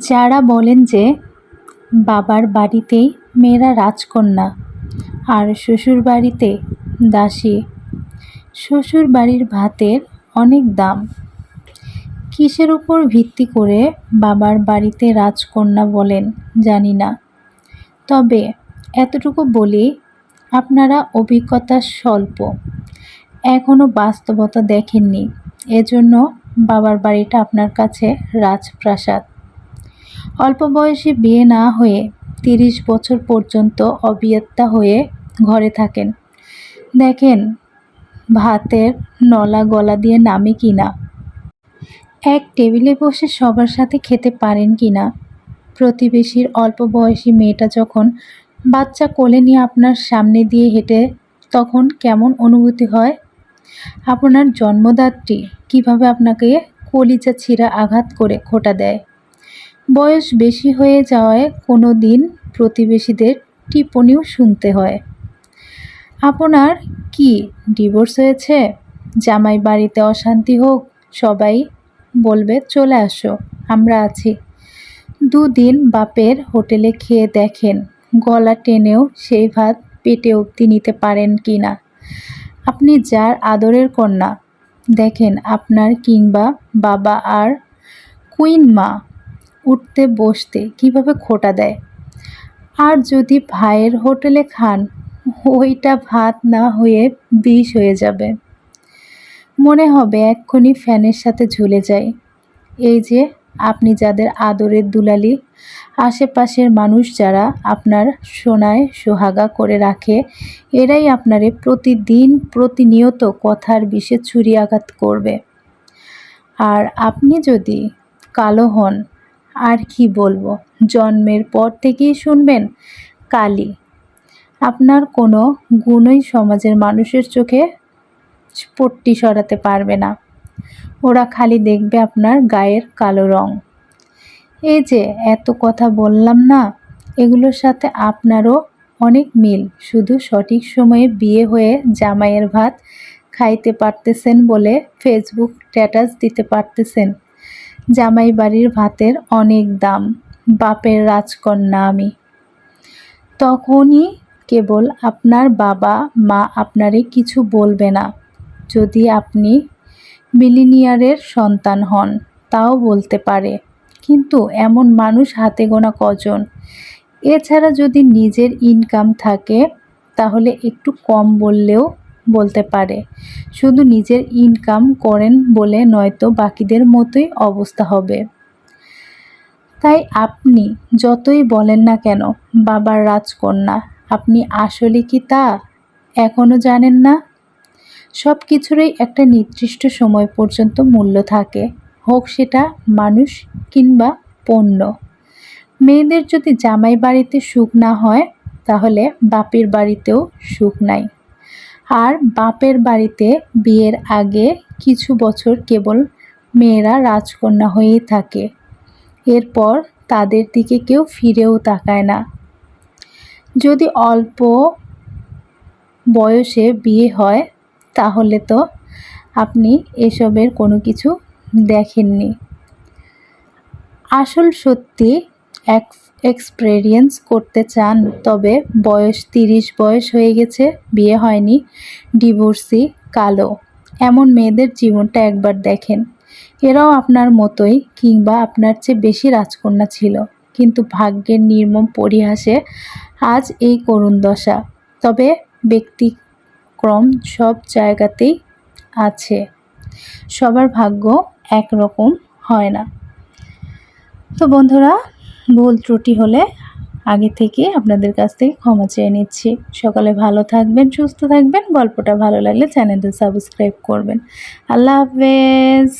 যারা বলেন যে বাবার বাড়িতেই মেয়েরা রাজকন্যা আর শ্বশুর বাড়িতে দাসী শ্বশুর বাড়ির ভাতের অনেক দাম। কিসের উপর ভিত্তি করে বাবার বাড়িতে রাজকন্যা বলেন জানি না। তবে এতটুকু বলি, আপনারা অভিজ্ঞতা স্বল্প। এখনও বাস্তবতা দেখেননি। এজন্য বাবার বাড়িটা আপনার কাছে রাজপ্রাসাদ। অল্প বয়সে বিয়ে না হয়ে তিরিশ বছর পর্যন্ত অবিয়ত্তা হয়ে ঘরে থাকেন। দেখেন, ভাতের নলা গলা দিয়ে নামে কি না? এক টেবিলে বসে সবার সাথে খেতে পারেন কি না? প্রতিবেশীর অল্প বয়সী মেয়েটা যখন বাচ্চা কোলে নিয়ে আপনার সামনে দিয়ে হেঁটে, তখন কেমন অনুভূতি হয়? আপনার জন্মদাত্রী কীভাবে আপনাকে কলিজা ছিঁড়া আঘাত করে খোটা দেয়? বয়স বেশি হয়ে যাওয়ায় কোনো দিন প্রতিবেশীদের টিপ্পনিও শুনতে হয়। আপনার কি ডিভোর্স হয়েছে? জামাই বাড়িতে অশান্তি হোক, সবাই বলবে, চলে আসো, আমরা আছি দুদিন বাপের হোটেলে খেয়ে দেখেন, গলা টেনেও সেই ভাত পেটে অবধি নিতে পারেন কি না। আপনি যার আদরের কন্যা, দেখেন আপনার কিংবা বাবা আর কুইন মা উঠতে, বসতে কীভাবে খোটা দেয়? আর যদি ভাইয়ের হোটেলে খান, ওইটা ভাত না হয়ে বিষ হয়ে যাবে। মনে হবে এক্ষুনি ফ্যানের সাথে ঝুলে যায়। এই যে, আপনি যাদের আদরের দুলালি, আশেপাশের মানুষ যারা আপনার সোনায় সোহাগা করে রাখে, এরাই আপনারে প্রতিদিন প্রতিনিয়ত কথার বিষে ছুরি আঘাত করবে। আর আপনি যদি কালো হন আর কি বলব? জন্মের পর থেকেই শুনবেন কালি। আপনার কোনো গুণই সমাজের মানুষের চোখে পট্টি সরাতে পারবে না। ওরা খালি দেখবে আপনার গায়ের কালো রং। এই যে এত কথা বললাম না, এগুলোর সাথে আপনারও অনেক মিল। শুধু সঠিক সময়ে বিয়ে হয়ে জামাইয়ের ভাত খাইতে পারতেছেন বলে ফেসবুক স্ট্যাটাস দিতে পারতেছেন। জামাই বাড়ির ভাতের অনেক দাম, বাপের রাজকন্যা আমি। তখনই কেবল আপনার বাবা, মা আপনারে কিছু বলবে না। যদি আপনি মিলিনিয়ারের সন্তান হন, তাও বলতে পারে। কিন্তু এমন মানুষ হাতে গোনা কজন? এছাড়া যদি নিজের ইনকাম থাকে, তাহলে একটু কম বললেও বলতে পারে। শুধু নিজের ইনকাম করেন বলে নয়তো বাকিদের মতোই অবস্থা হবে। তাই আপনি যতই বলেন না কেন, বাবার রাজকন্যা, আপনি আসলে কি তা এখনও জানেন না? সব কিছুরই একটা নির্দিষ্ট সময় পর্যন্ত মূল্য থাকে। হোক সেটা মানুষ কিংবা পণ্য। মেয়েদের যদি জামাই বাড়িতে সুখ না হয়, তাহলে বাপের বাড়িতেও সুখ নাই। আর বাপের বাড়িতে বিয়ের আগে কিছু বছর কেবল মেয়েরা রাজকন্যা হয়েই থাকে। এরপর তাদের দিকে কেউ ফিরেও তাকায় না। যদি অল্প বয়সে বিয়ে হয়, তাহলে তো আপনি এসবের কোনো কিছু দেখেননি। আসল সত্যি, এক এক্সপেরিয়েন্স করতে চান, তবে বয়স তিরিশ বয়স হয়ে গেছে, বিয়ে হয়নি ডিভোর্সি কালো। এমন মেয়েদের জীবনটা একবার দেখেন। এরাও আপনার মতোই কিংবা আপনার চেয়ে বেশি রাজকন্যা ছিল। কিন্তু ভাগ্যের নির্মম পরিহাসে আজ এই করুণ দশা। তবে ব্যক্তিক্রম সব জায়গাতেই আছে। সবার ভাগ্য একরকম হয় না। তো বন্ধুরা ভুল ত্রুটি হলে আগে থেকে আপনাদের কাছ থেকে ক্ষমা চেয়ে নিচ্ছি। সকালে ভালো থাকবেন, সুস্থ থাকবেন। গল্পটা ভালো লাগলে চ্যানেলটা সাবস্ক্রাইব করবেন। আল্লাহ হাফেজ।